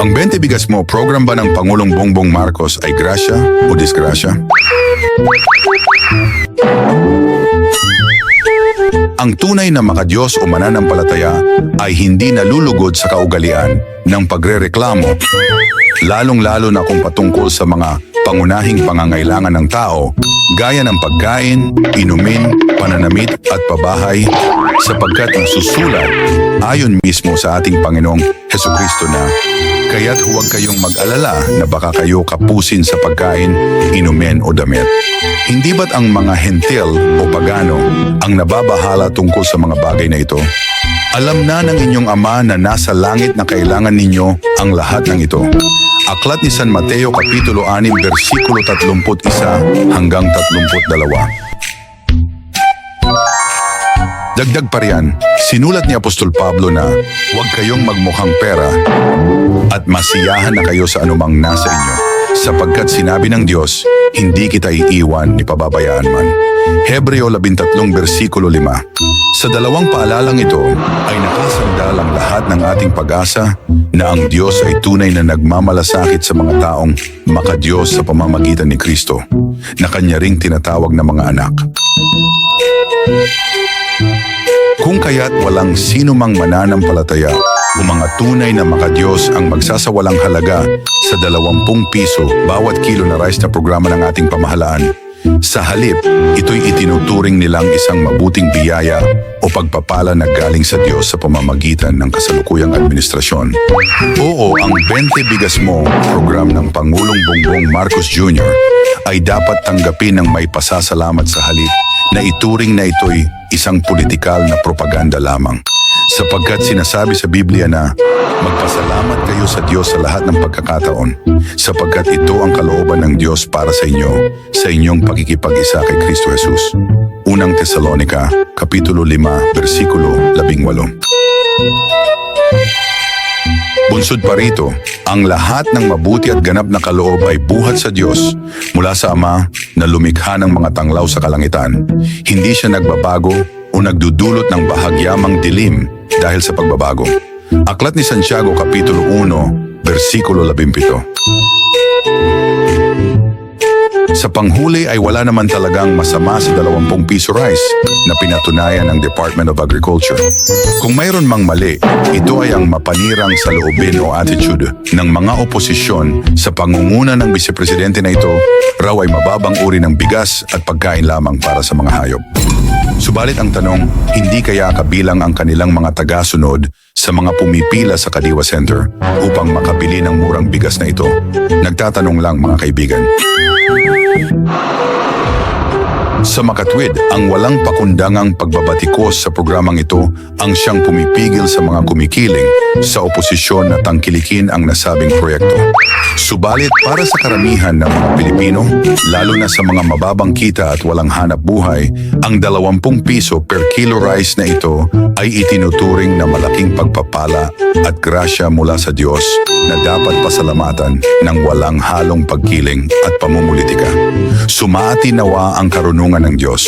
Ang 20 bigas mo program ba ng Pangulong Bongbong Marcos ay grasya o disgrasya? Ang tunay na makadiyos o mananampalataya ay hindi nalulugod sa kaugalian ng pagrereklamo, lalong-lalo na kung patungkol sa mga pangunahing pangangailangan ng tao, gaya ng pagkain, inumin, pananamit at pabahay, sapagkat nasusulat ayon mismo sa ating Panginoong Heso Kristo na Kaya't huwag kayong mag-alala na baka kayo kapusin sa pagkain, inumin o damit. Hindi ba't ang mga hentil o pagano ang nababahala tungkol sa mga bagay na ito? Alam na ng inyong ama na nasa langit na kailangan ninyo ang lahat ng ito. Aklat ni San Mateo Kapitulo 6 versikulo 31 hanggang 32. Dagdag pa riyan, sinulat ni Apostol Pablo na huwag kayong magmukhang pera at masiyahan na kayo sa anumang nasa inyo sapagkat sinabi ng Diyos, hindi kita iiwan ni pababayaan man. Hebreo 13 versikulo 5 Sa dalawang paalalang ito ay nakasandal ang lahat ng ating pag-asa na ang Diyos ay tunay na nagmamalasakit sa mga taong makadiyos sa pamamagitan ni Kristo na kanya ring tinatawag na mga anak. Kung kaya't walang sino mang mananampalataya o mga tunay na makadiyos ang magsasawalang halaga sa 20 piso bawat kilo na rice na programa ng ating pamahalaan. Sa halip, ito'y itinuturing nilang isang mabuting biyaya o pagpapala na galing sa Diyos sa pamamagitan ng kasalukuyang administrasyon. Oo, ang 20 Bigas Mo program ng Pangulong Bongbong Marcos Jr. ay dapat tanggapin ng may pasasalamat sa halip na ituring na ito'y isang politikal na propaganda lamang. Sapagkat sinasabi sa Biblia na magpasalamat kayo sa Diyos sa lahat ng pagkakataon sapagkat ito ang kalooban ng Diyos para sa inyo sa inyong pakikipag-isa kay Kristo Jesus. Unang Tesalonika, Kapitulo 5, versikulo 18. Bunsod pa rito, ang lahat ng mabuti at ganap na kaloob ay buhat sa Diyos mula sa Ama na lumikha ng mga tanglaw sa kalangitan. Hindi siya nagbabago o nagdudulot ng bahagyamang dilim dahil sa pagbabago. Aklat ni Santiago Kapitulo 1, versikulo 17. Sa panghuli ay wala naman talagang masama sa 20 piso rice na pinatunayan ng Department of Agriculture. Kung mayroon mang mali, ito ay ang mapanirang sa loobin o attitude ng mga oposisyon sa pangunguna ng vice-presidente na ito raw ay mababang uri ng bigas at pagkain lamang para sa mga hayop. Subalit ang tanong, hindi kaya kabilang ang kanilang mga tagasunod sa mga pumipila sa Kadiwa Center upang makabili ng murang bigas na ito? Nagtatanong lang mga kaibigan. Sa makatwid, ang walang pakundangang pagbabatikos sa programang ito ang siyang pumipigil sa mga kumikiling sa oposisyon na tangkilikin ang nasabing proyekto. Subalit para sa karamihan ng mga Pilipino, lalo na sa mga mababang kita at walang hanap buhay, ang 20 piso per kilo rice na ito ay itinuturing na malaking pagpapala at grasya mula sa Diyos na dapat pasalamatan ng walang halong pagkiling at pamumulitika. Sumati nawa ang karunungan ng Diyos